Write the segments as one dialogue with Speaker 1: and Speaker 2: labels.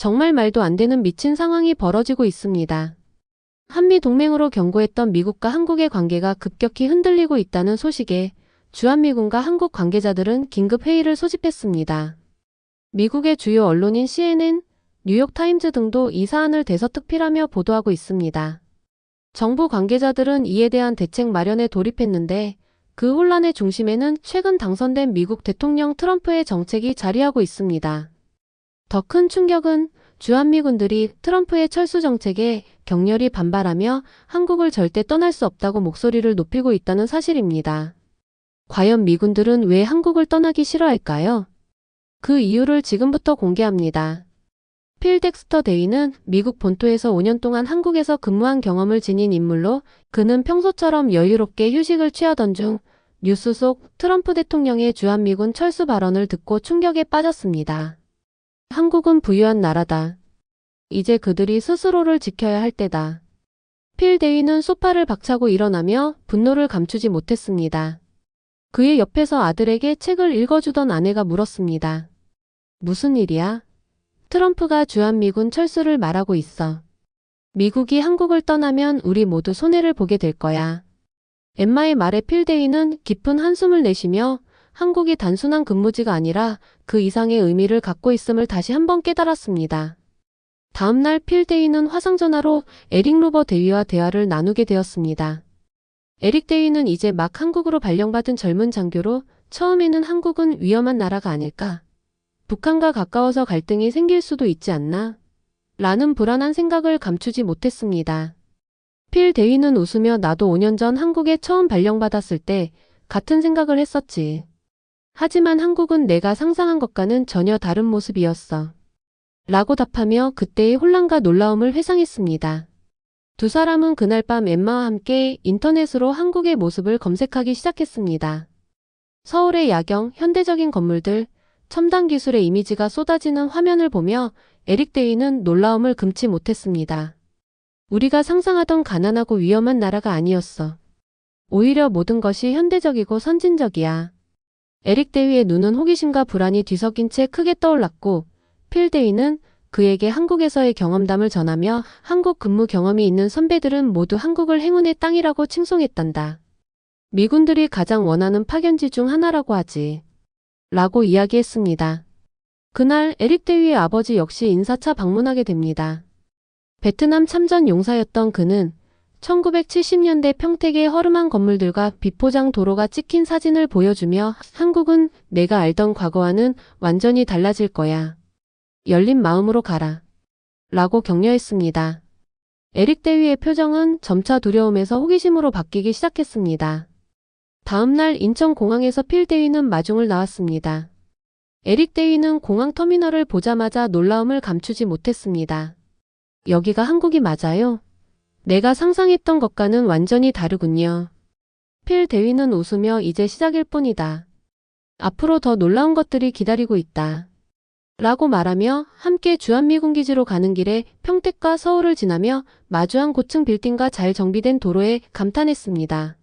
Speaker 1: 정말 말도 안 되는 미친 상황이 벌어지고 있습니다. 한미 동맹으로 경고했던 미국과 한국의 관계가 급격히 흔들리고 있다는 소식에 주한미군과 한국 관계자들은 긴급 회의를 소집했습니다. 미국의 주요 언론인 CNN, 뉴욕타임즈 등도 이 사안을 대서특필하며 보도하고 있습니다. 정부 관계자들은 이에 대한 대책 마련에 돌입했는데 그 혼란의 중심에는 최근 당선된 미국 대통령 트럼프의 정책이 자리하고 있습니다. 더 큰 충격은 주한미군들이 트럼프의 철수 정책에 격렬히 반발하며 한국을 절대 떠날 수 없다고 목소리를 높이고 있다는 사실입니다. 과연 미군들은 왜 한국을 떠나기 싫어할까요? 그 이유를 지금부터 공개합니다. 필 덱스터 데이는 미국 본토에서 5년 동안 한국에서 근무한 경험을 지닌 인물로 그는 평소처럼 여유롭게 휴식을 취하던 중 뉴스 속 트럼프 대통령의 주한미군 철수 발언을 듣고 충격에 빠졌습니다. 한국은 부유한 나라다. 이제 그들이 스스로를 지켜야 할 때다. 필 데이는 소파를 박차고 일어나며 분노를 감추지 못했습니다. 그의 옆에서 아들에게 책을 읽어주던 아내가 물었습니다. 무슨 일이야? 트럼프가 주한미군 철수를 말하고 있어. 미국이 한국을 떠나면 우리 모두 손해를 보게 될 거야. 엠마의 말에 필데이는 깊은 한숨을 내쉬며 한국이 단순한 근무지가 아니라 그 이상의 의미를 갖고 있음을 다시 한번 깨달았습니다. 다음날 필데이는 화상전화로 에릭 로버 대위와 대화를 나누게 되었습니다. 에릭 대위는 이제 막 한국으로 발령받은 젊은 장교로 처음에는 한국은 위험한 나라가 아닐까. 북한과 가까워서 갈등이 생길 수도 있지 않나? 라는 불안한 생각을 감추지 못했습니다. 필 대위는 웃으며 나도 5년 전 한국에 처음 발령받았을 때 같은 생각을 했었지. 하지만 한국은 내가 상상한 것과는 전혀 다른 모습이었어. 라고 답하며 그때의 혼란과 놀라움을 회상했습니다. 두 사람은 그날 밤 엠마와 함께 인터넷으로 한국의 모습을 검색하기 시작했습니다. 서울의 야경, 현대적인 건물들, 첨단 기술의 이미지가 쏟아지는 화면을 보며 에릭 데이는 놀라움을 금치 못했습니다. 우리가 상상하던 가난하고 위험한 나라가 아니었어. 오히려 모든 것이 현대적이고 선진적이야. 에릭 데이의 눈은 호기심과 불안이 뒤섞인 채 크게 떠올랐고 필 데이는 그에게 한국에서의 경험담을 전하며 한국 근무 경험이 있는 선배들은 모두 한국을 행운의 땅이라고 칭송했단다. 미군들이 가장 원하는 파견지 중 하나라고 하지. 라고 이야기했습니다. 그날 에릭 대위의 아버지 역시 인사차 방문하게 됩니다. 베트남 참전 용사였던 그는 1970년대 평택의 허름한 건물들과 비포장 도로가 찍힌 사진을 보여주며 한국은 내가 알던 과거와는 완전히 달라질 거야. 열린 마음으로 가라. 라고 격려했습니다. 에릭 대위의 표정은 점차 두려움에서 호기심으로 바뀌기 시작했습니다. 다음날 인천공항에서 필 대위는 마중을 나왔습니다. 에릭 대위는 공항 터미널을 보자마자 놀라움을 감추지 못했습니다. 여기가 한국이 맞아요? 내가 상상했던 것과는 완전히 다르군요. 필 대위는 웃으며 이제 시작일 뿐이다. 앞으로 더 놀라운 것들이 기다리고 있다. 라고 말하며 함께 주한미군 기지로 가는 길에 평택과 서울을 지나며 마주한 고층 빌딩과 잘 정비된 도로에 감탄했습니다.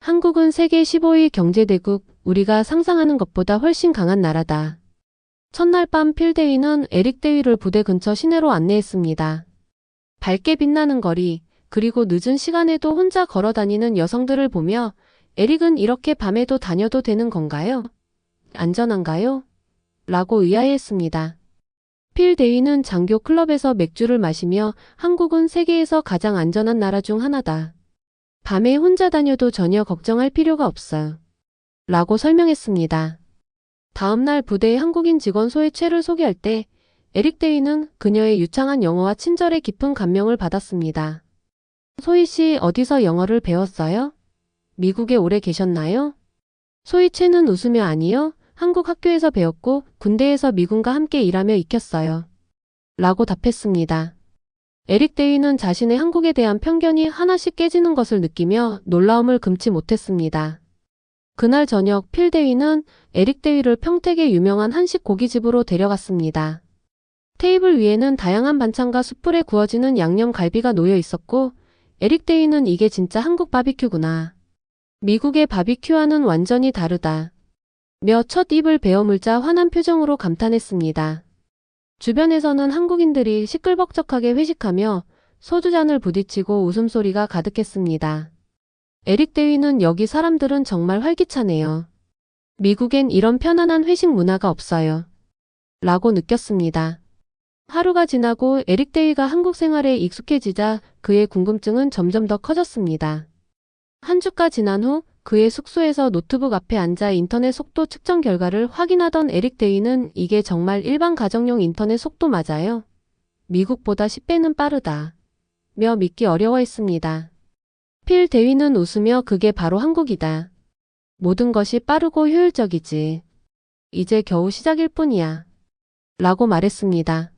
Speaker 1: 한국은 세계 15위 경제대국, 우리가 상상하는 것보다 훨씬 강한 나라다. 첫날 밤 필대위는 에릭 대위를 부대 근처 시내로 안내했습니다. 밝게 빛나는 거리, 그리고 늦은 시간에도 혼자 걸어 다니는 여성들을 보며 에릭은 이렇게 밤에도 다녀도 되는 건가요? 안전한가요? 라고 의아해했습니다. 필 대위는 장교 클럽에서 맥주를 마시며 한국은 세계에서 가장 안전한 나라 중 하나다. 밤에 혼자 다녀도 전혀 걱정할 필요가 없어요. 라고 설명했습니다. 다음날 부대의 한국인 직원 소희채를 소개할 때 에릭 데이는 그녀의 유창한 영어와 친절에 깊은 감명을 받았습니다. 소희 씨 어디서 영어를 배웠어요? 미국에 오래 계셨나요? 소희 채는 웃으며 아니요. 한국 학교에서 배웠고 군대에서 미군과 함께 일하며 익혔어요. 라고 답했습니다. 에릭 데이는 자신의 한국에 대한 편견이 하나씩 깨지는 것을 느끼며 놀라움을 금치 못했습니다. 그날 저녁 필 데이는 에릭 데이를 평택의 유명한 한식 고깃집으로 데려갔습니다. 테이블 위에는 다양한 반찬과 숯불에 구워지는 양념 갈비가 놓여 있었고 에릭 데이는 이게 진짜 한국 바비큐구나. 미국의 바비큐와는 완전히 다르다. 며 첫 입을 베어 물자 환한 표정으로 감탄했습니다. 주변에서는 한국인들이 시끌벅적하게 회식하며 소주잔을 부딪히고 웃음소리가 가득했습니다. 에릭 대위는 여기 사람들은 정말 활기차네요. 미국엔 이런 편안한 회식 문화가 없어요. 라고 느꼈습니다. 하루가 지나고 에릭 대위가 한국 생활에 익숙해지자 그의 궁금증은 점점 더 커졌습니다. 한 주가 지난 후 그의 숙소에서 노트북 앞에 앉아 인터넷 속도 측정 결과를 확인하던 에릭 대위는 이게 정말 일반 가정용 인터넷 속도 맞아요? 미국보다 10배는 빠르다. 며 믿기 어려워했습니다. 필 대위는 웃으며 그게 바로 한국이다. 모든 것이 빠르고 효율적이지. 이제 겨우 시작일 뿐이야. 라고 말했습니다.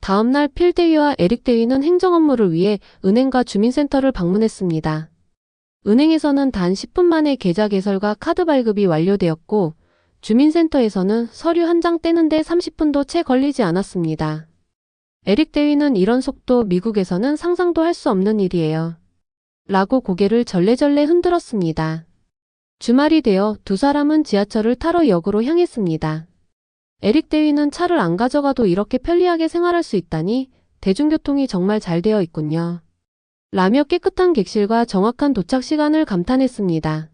Speaker 1: 다음날 필 대위와 에릭 대위는 행정 업무를 위해 은행과 주민센터를 방문했습니다. 은행에서는 단 10분 만에 계좌 개설과 카드 발급이 완료되었고, 주민센터에서는 서류 한 장 떼는데 30분도 채 걸리지 않았습니다. 에릭 대위는 이런 속도 미국에서는 상상도 할 수 없는 일이에요. 라고 고개를 절레절레 흔들었습니다. 주말이 되어 두 사람은 지하철을 타러 역으로 향했습니다. 에릭 대위는 차를 안 가져가도 이렇게 편리하게 생활할 수 있다니 대중교통이 정말 잘 되어 있군요. 라며 깨끗한 객실과 정확한 도착 시간을 감탄했습니다.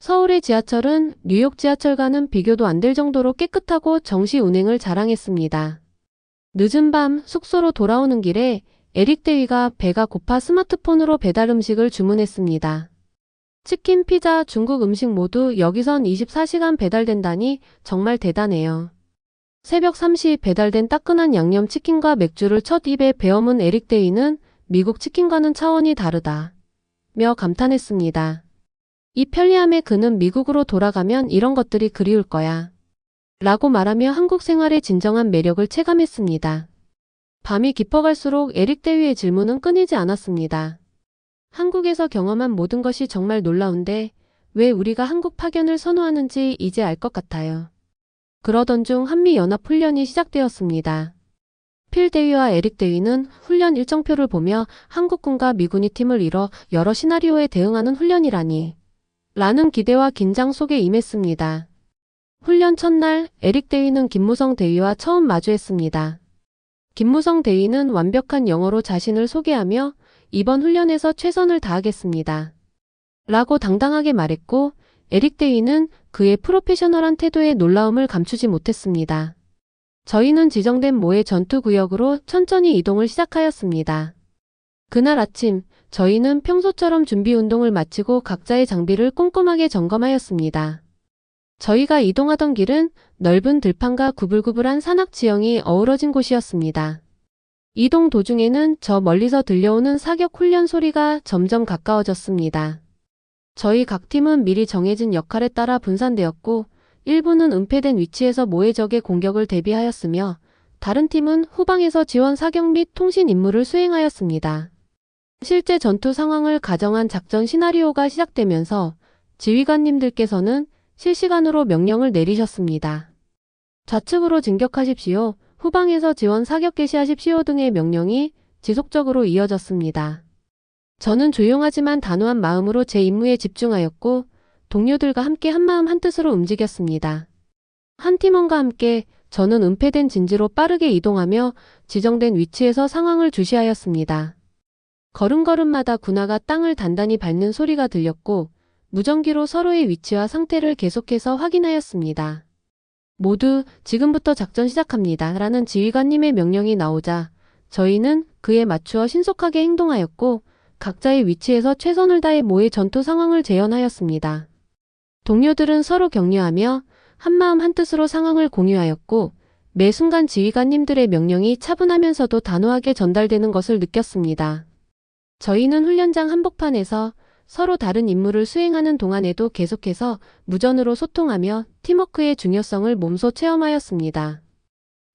Speaker 1: 서울의 지하철은 뉴욕 지하철과는 비교도 안 될 정도로 깨끗하고 정시 운행을 자랑했습니다. 늦은 밤 숙소로 돌아오는 길에 에릭 대위가 배가 고파 스마트폰으로 배달 음식을 주문했습니다. 치킨, 피자, 중국 음식 모두 여기선 24시간 배달된다니 정말 대단해요. 새벽 3시 배달된 따끈한 양념 치킨과 맥주를 첫 입에 베어문 에릭 데이는 미국 치킨과는 차원이 다르다. 며 감탄했습니다. 이 편리함에 그는 미국으로 돌아가면 이런 것들이 그리울 거야. 라고 말하며 한국 생활의 진정한 매력을 체감했습니다. 밤이 깊어갈수록 에릭 대위의 질문은 끊이지 않았습니다. 한국에서 경험한 모든 것이 정말 놀라운데 왜 우리가 한국 파견을 선호하는지 이제 알 것 같아요. 그러던 중 한미연합 훈련이 시작되었습니다. 필 대위와 에릭 대위는 훈련 일정표를 보며 한국군과 미군이 팀을 이뤄 여러 시나리오에 대응하는 훈련이라니 라는 기대와 긴장 속에 임했습니다. 훈련 첫날 에릭 대위는 김무성 대위와 처음 마주했습니다. 김무성 대위는 완벽한 영어로 자신을 소개하며 이번 훈련에서 최선을 다하겠습니다. 라고 당당하게 말했고 에릭 대위는 그의 프로페셔널한 태도에 놀라움을 감추지 못했습니다. 저희는 지정된 모의 전투 구역으로 천천히 이동을 시작하였습니다. 그날 아침 저희는 평소처럼 준비 운동을 마치고 각자의 장비를 꼼꼼하게 점검하였습니다. 저희가 이동하던 길은 넓은 들판과 구불구불한 산악 지형이 어우러진 곳이었습니다. 이동 도중에는 저 멀리서 들려오는 사격 훈련 소리가 점점 가까워졌습니다. 저희 각 팀은 미리 정해진 역할에 따라 분산되었고 일부는 은폐된 위치에서 모의 적의 공격을 대비하였으며 다른 팀은 후방에서 지원 사격 및 통신 임무를 수행하였습니다. 실제 전투 상황을 가정한 작전 시나리오가 시작되면서 지휘관님들께서는 실시간으로 명령을 내리셨습니다. 좌측으로 진격하십시오. 후방에서 지원 사격 개시하십시오 등의 명령이 지속적으로 이어졌습니다. 저는 조용하지만 단호한 마음으로 제 임무에 집중하였고 동료들과 함께 한마음 한뜻으로 움직였습니다. 한 팀원과 함께 저는 은폐된 진지로 빠르게 이동하며 지정된 위치에서 상황을 주시하였습니다. 걸음걸음마다 군화가 땅을 단단히 밟는 소리가 들렸고 무전기로 서로의 위치와 상태를 계속해서 확인하였습니다. 모두 지금부터 작전 시작합니다. 라는 지휘관님의 명령이 나오자 저희는 그에 맞추어 신속하게 행동하였고 각자의 위치에서 최선을 다해 모의 전투 상황을 재현하였습니다. 동료들은 서로 격려하며 한마음 한뜻으로 상황을 공유하였고 매 순간 지휘관님들의 명령이 차분하면서도 단호하게 전달되는 것을 느꼈습니다. 저희는 훈련장 한복판에서 서로 다른 임무를 수행하는 동안에도 계속해서 무전으로 소통하며 팀워크의 중요성을 몸소 체험하였습니다.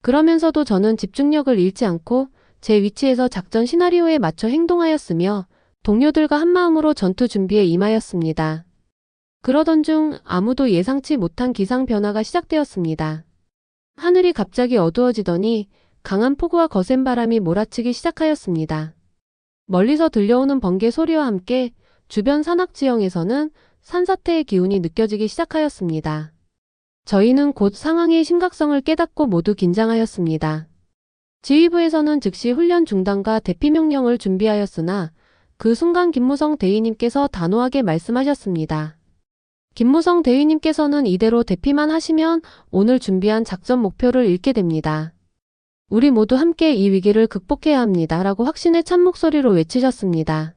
Speaker 1: 그러면서도 저는 집중력을 잃지 않고 제 위치에서 작전 시나리오에 맞춰 행동하였으며 동료들과 한마음으로 전투 준비에 임하였습니다. 그러던 중 아무도 예상치 못한 기상 변화가 시작되었습니다. 하늘이 갑자기 어두워지더니 강한 폭우와 거센 바람이 몰아치기 시작하였습니다. 멀리서 들려오는 번개 소리와 함께 주변 산악 지형에서는 산사태의 기운이 느껴지기 시작하였습니다. 저희는 곧 상황의 심각성을 깨닫고 모두 긴장하였습니다. 지휘부에서는 즉시 훈련 중단과 대피 명령을 준비하였으나 그 순간 김무성 대위님께서 단호하게 말씀하셨습니다. 김무성 대위님께서는 이대로 대피만 하시면 오늘 준비한 작전 목표를 잃게 됩니다. 우리 모두 함께 이 위기를 극복해야 합니다. 라고 확신의 찬 목소리로 외치셨습니다.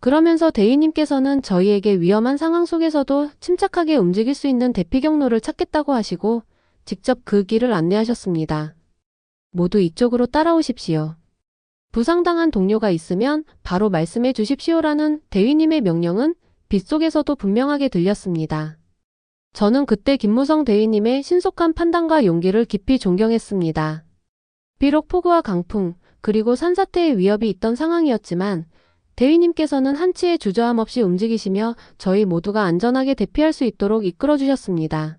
Speaker 1: 그러면서 대위님께서는 저희에게 위험한 상황 속에서도 침착하게 움직일 수 있는 대피 경로를 찾겠다고 하시고 직접 그 길을 안내하셨습니다. 모두 이쪽으로 따라오십시오. 부상당한 동료가 있으면 바로 말씀해 주십시오라는 대위님의 명령은 빗속에서도 분명하게 들렸습니다. 저는 그때 김무성 대위님의 신속한 판단과 용기를 깊이 존경했습니다. 비록 폭우와 강풍, 그리고 산사태의 위협이 있던 상황이었지만 대위님께서는 한치의 주저함 없이 움직이시며 저희 모두가 안전하게 대피할 수 있도록 이끌어 주셨습니다.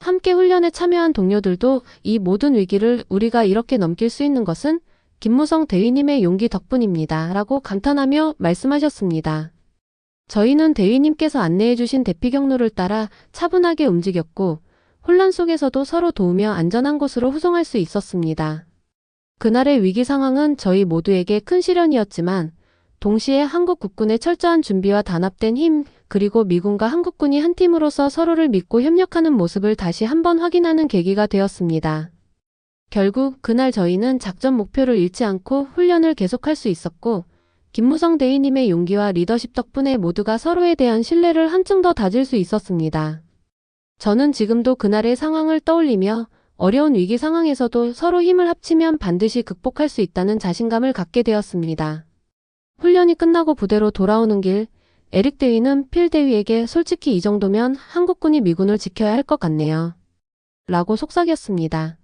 Speaker 1: 함께 훈련에 참여한 동료들도 이 모든 위기를 우리가 이렇게 넘길 수 있는 것은 김무성 대위님의 용기 덕분입니다. 라고 감탄하며 말씀하셨습니다. 저희는 대위님께서 안내해 주신 대피 경로를 따라 차분하게 움직였고 혼란 속에서도 서로 도우며 안전한 곳으로 후송할 수 있었습니다. 그날의 위기 상황은 저희 모두에게 큰 시련이었지만 동시에 한국 국군의 철저한 준비와 단합된 힘, 그리고 미군과 한국군이 한 팀으로서 서로를 믿고 협력하는 모습을 다시 한번 확인하는 계기가 되었습니다. 결국 그날 저희는 작전 목표를 잃지 않고 훈련을 계속할 수 있었고, 김무성 대위님의 용기와 리더십 덕분에 모두가 서로에 대한 신뢰를 한층 더 다질 수 있었습니다. 저는 지금도 그날의 상황을 떠올리며 어려운 위기 상황에서도 서로 힘을 합치면 반드시 극복할 수 있다는 자신감을 갖게 되었습니다. 훈련이 끝나고 부대로 돌아오는 길, 에릭 대위는 필 대위에게 솔직히 이 정도면 한국군이 미군을 지켜야 할 것 같네요. 라고 속삭였습니다.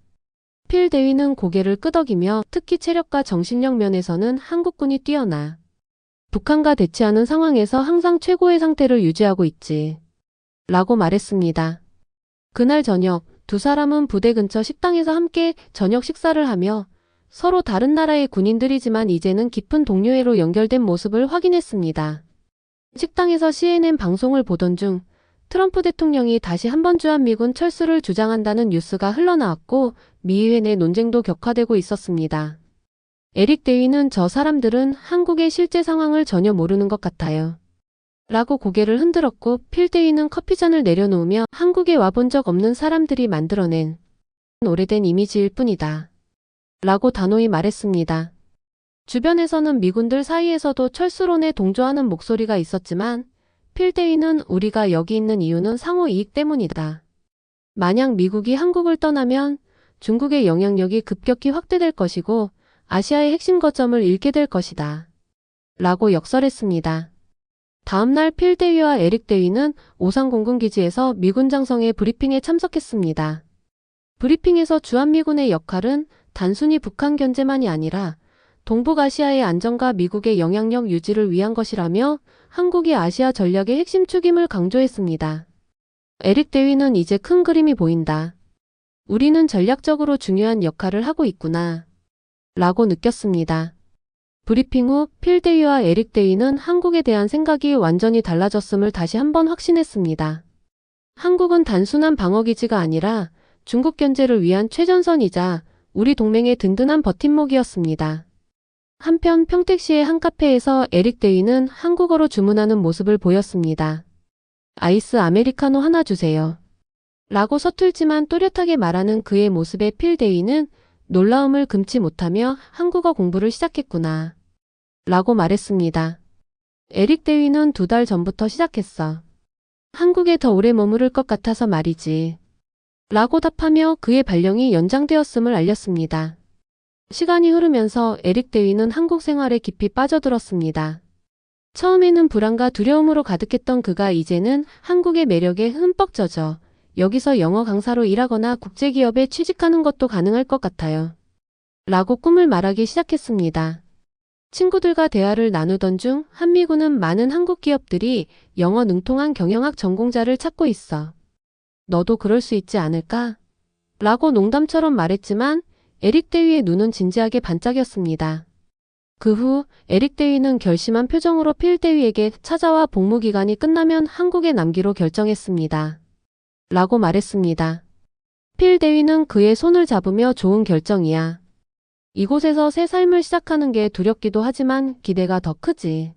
Speaker 1: 필 대위는 고개를 끄덕이며 특히 체력과 정신력 면에서는 한국군이 뛰어나. 북한과 대치하는 상황에서 항상 최고의 상태를 유지하고 있지. 라고 말했습니다. 그날 저녁, 두 사람은 부대 근처 식당에서 함께 저녁 식사를 하며 서로 다른 나라의 군인들이지만 이제는 깊은 동료애로 연결된 모습을 확인했습니다. 식당에서 CNN 방송을 보던 중 트럼프 대통령이 다시 한번 주한미군 철수를 주장한다는 뉴스가 흘러나왔고 미의회 내 논쟁도 격화되고 있었습니다. 에릭 대위는 저 사람들은 한국의 실제 상황을 전혀 모르는 것 같아요. 라고 고개를 흔들었고 필 대위는 커피잔을 내려놓으며 한국에 와본 적 없는 사람들이 만들어낸 오래된 이미지일 뿐이다. 라고 단호히 말했습니다. 주변에서는 미군들 사이에서도 철수론에 동조하는 목소리가 있었지만 필대위는 우리가 여기 있는 이유는 상호 이익 때문이다. 만약 미국이 한국을 떠나면 중국의 영향력이 급격히 확대될 것이고 아시아의 핵심 거점을 잃게 될 것이다. 라고 역설했습니다. 다음날 필 대위와 에릭 대위는 오산 공군기지에서 미군 장성의 브리핑에 참석했습니다. 브리핑에서 주한미군의 역할은 단순히 북한 견제만이 아니라 동북아시아의 안정과 미국의 영향력 유지를 위한 것이라며 한국이 아시아 전략의 핵심 축임을 강조했습니다. 에릭 대위는 이제 큰 그림이 보인다. 우리는 전략적으로 중요한 역할을 하고 있구나. 라고 느꼈습니다. 브리핑 후필 대위와 에릭 대위는 한국에 대한 생각이 완전히 달라졌음을 다시 한번 확신했습니다. 한국은 단순한 방어기지가 아니라 중국 견제를 위한 최전선이자 우리 동맹의 든든한 버팀목이었습니다. 한편 평택시의 한 카페에서 에릭 대위는 한국어로 주문하는 모습을 보였습니다. 아이스 아메리카노 하나 주세요. 라고 서툴지만 또렷하게 말하는 그의 모습에 필 대위는 놀라움을 금치 못하며 한국어 공부를 시작했구나. 라고 말했습니다. 에릭 대위는 두 달 전부터 시작했어. 한국에 더 오래 머무를 것 같아서 말이지. 라고 답하며 그의 발령이 연장되었음을 알렸습니다. 시간이 흐르면서 에릭 대위는 한국 생활에 깊이 빠져들었습니다. 처음에는 불안과 두려움으로 가득했던 그가 이제는 한국의 매력에 흠뻑 젖어 여기서 영어 강사로 일하거나 국제기업에 취직하는 것도 가능할 것 같아요. 라고 꿈을 말하기 시작했습니다. 친구들과 대화를 나누던 중 한미군은 많은 한국 기업들이 영어 능통한 경영학 전공자를 찾고 있어. 너도 그럴 수 있지 않을까? 라고 농담처럼 말했지만 에릭 대위의 눈은 진지하게 반짝였습니다. 그 후 에릭 대위는 결심한 표정으로 필 대위에게 찾아와 복무 기간이 끝나면 한국에 남기로 결정했습니다. 라고 말했습니다. 필 대위는 그의 손을 잡으며 좋은 결정이야. 이곳에서 새 삶을 시작하는 게 두렵기도 하지만 기대가 더 크지.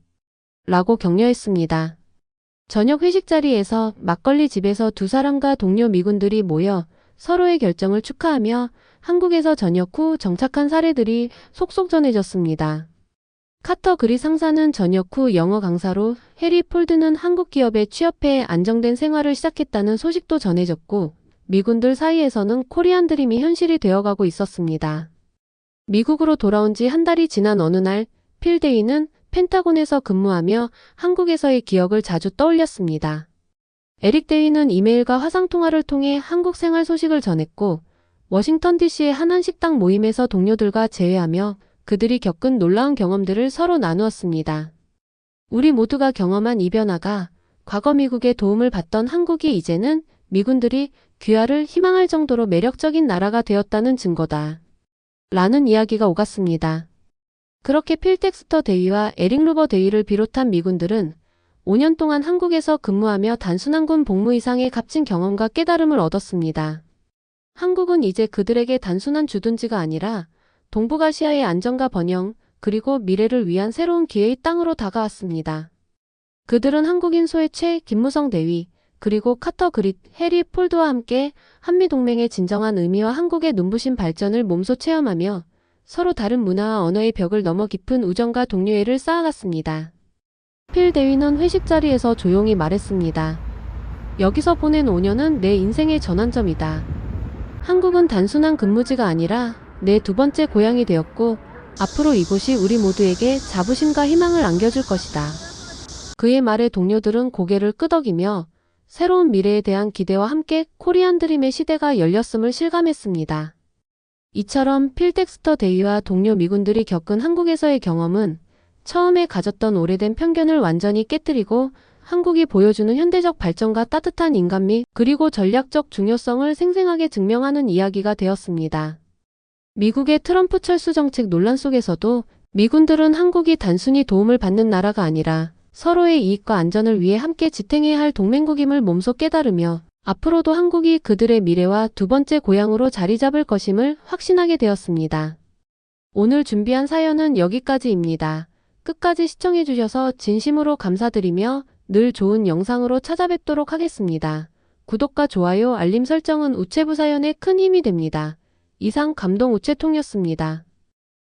Speaker 1: 라고 격려했습니다. 저녁 회식 자리에서 막걸리 집에서 두 사람과 동료 미군들이 모여 서로의 결정을 축하하며 한국에서 전역 후 정착한 사례들이 속속 전해졌습니다. 카터 그리 상사는 전역 후 영어 강사로 해리 폴드는 한국 기업에 취업해 안정된 생활을 시작했다는 소식도 전해졌고 미군들 사이에서는 코리안 드림이 현실이 되어가고 있었습니다. 미국으로 돌아온 지 한 달이 지난 어느 날 필데이는 펜타곤에서 근무하며 한국에서의 기억을 자주 떠올렸습니다. 에릭 데이는 이메일과 화상 통화를 통해 한국 생활 소식을 전했고 워싱턴 DC의 한 한 식당 모임에서 동료들과 재회하며 그들이 겪은 놀라운 경험들을 서로 나누었습니다. 우리 모두가 경험한 이 변화가 과거 미국의 도움을 받던 한국이 이제는 미군들이 귀화를 희망할 정도로 매력적인 나라가 되었다는 증거다. 라는 이야기가 오갔습니다. 그렇게 필텍스터 대위와 에릭 루버 대위를 비롯한 미군들은 5년 동안 한국에서 근무하며 단순한 군 복무 이상의 값진 경험과 깨달음을 얻었습니다. 한국은 이제 그들에게 단순한 주둔지가 아니라 동북아시아의 안정과 번영, 그리고 미래를 위한 새로운 기회의 땅으로 다가왔습니다. 그들은 한국인 소해최 김무성 대위, 그리고 카터 그릿, 해리 폴드와 함께 한미동맹의 진정한 의미와 한국의 눈부신 발전을 몸소 체험하며 서로 다른 문화와 언어의 벽을 넘어 깊은 우정과 동료애를 쌓아갔습니다. 필 대위는 회식 자리에서 조용히 말했습니다. 여기서 보낸 5년은 내 인생의 전환점이다. 한국은 단순한 근무지가 아니라 내 두 번째 고향이 되었고 앞으로 이곳이 우리 모두에게 자부심과 희망을 안겨줄 것이다. 그의 말에 동료들은 고개를 끄덕이며 새로운 미래에 대한 기대와 함께 코리안 드림의 시대가 열렸음을 실감했습니다. 이처럼 필텍스터 대위와 동료 미군들이 겪은 한국에서의 경험은 처음에 가졌던 오래된 편견을 완전히 깨뜨리고 한국이 보여주는 현대적 발전과 따뜻한 인간미 그리고 전략적 중요성을 생생하게 증명하는 이야기가 되었습니다. 미국의 트럼프 철수 정책 논란 속에서도 미군들은 한국이 단순히 도움을 받는 나라가 아니라 서로의 이익과 안전을 위해 함께 지탱해야 할 동맹국임을 몸소 깨달으며 앞으로도 한국이 그들의 미래와 두 번째 고향으로 자리 잡을 것임을 확신하게 되었습니다. 오늘 준비한 사연은 여기까지입니다. 끝까지 시청해주셔서 진심으로 감사드리며 늘 좋은 영상으로 찾아뵙도록 하겠습니다. 구독과 좋아요, 알림 설정은 우체부 사연에 큰 힘이 됩니다. 이상 감동 우체통이었습니다.